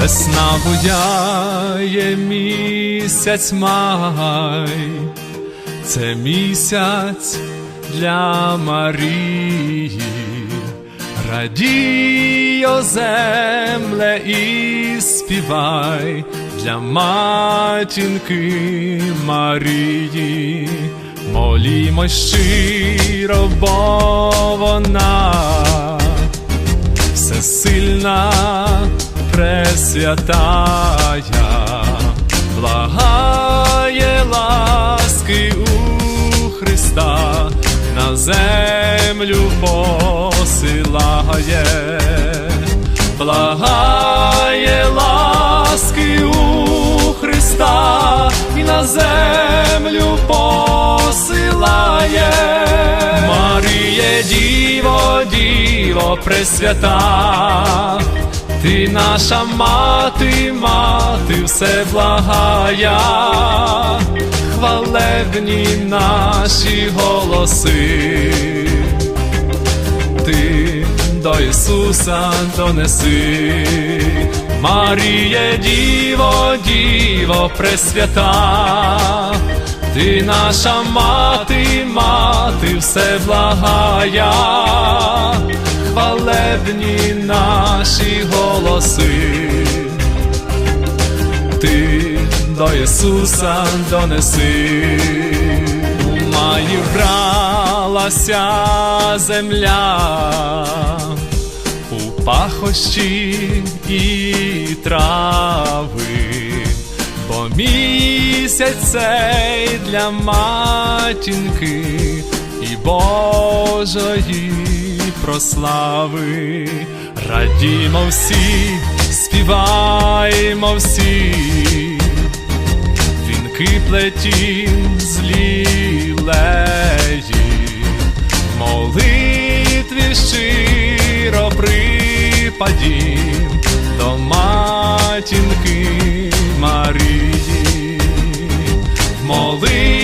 Весна буяє місяць май, це місяць для Марії, радіо земле і співай для матінки Марії, молімо щиро, бо вона всесильна, пресвятая, благає ласки у Христа, на землю посилає, благає ласки у Христа і на землю посилає. Маріє, діво, діво, пресвята, ти наша мати, мати, все благая, хвалебні наші голоси, ти до Ісуса донеси, Маріє, діво, діво, пресвята, ти наша мати, мати, все благая, хвалебні наші голоси, ти до Ісуса донеси, у маї бралася земля, у пахощі і трави, бо місяць цей для матінки і Божої прослави, радімо всі, співаємо всі, вінки плетім з молитві щиро припадім до матінки Марії, молитві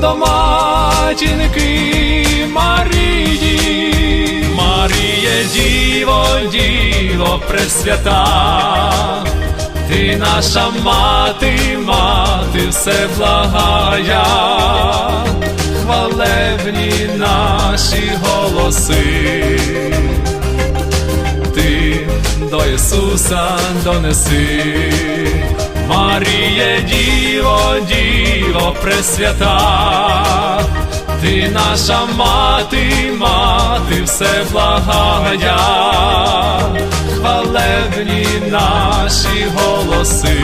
до матінки Марії, Маріє, діво, діво, пресвята, ти наша мати, мати, все благая, хвалебні наші голоси, ти до Ісуса донеси, Маріє, діво, діво, пресвята, ти наша мати, мати, все благая, хвалебні наші голоси,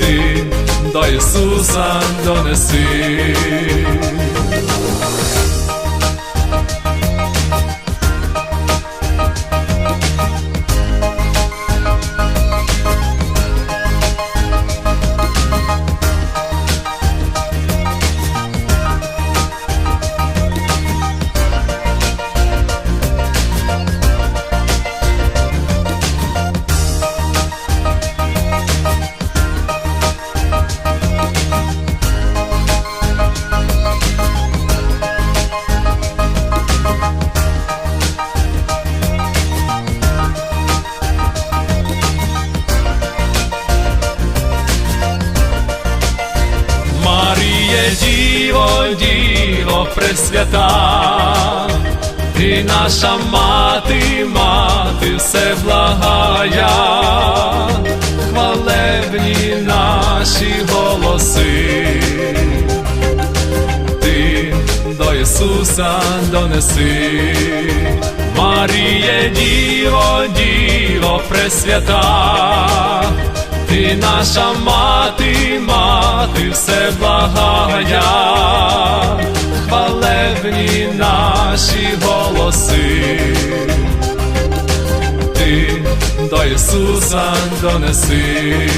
ти до Ісуса донеси. Маріє, діво, діво, пресвята, ти наша мати, мати, все благая, хвалебні наші голоси, ти до Ісуса донеси, Маріє, діво, діво, пресвята, ти наша мати, мати, все благая, хвалебні наші голоси, ти до Ісуса донеси.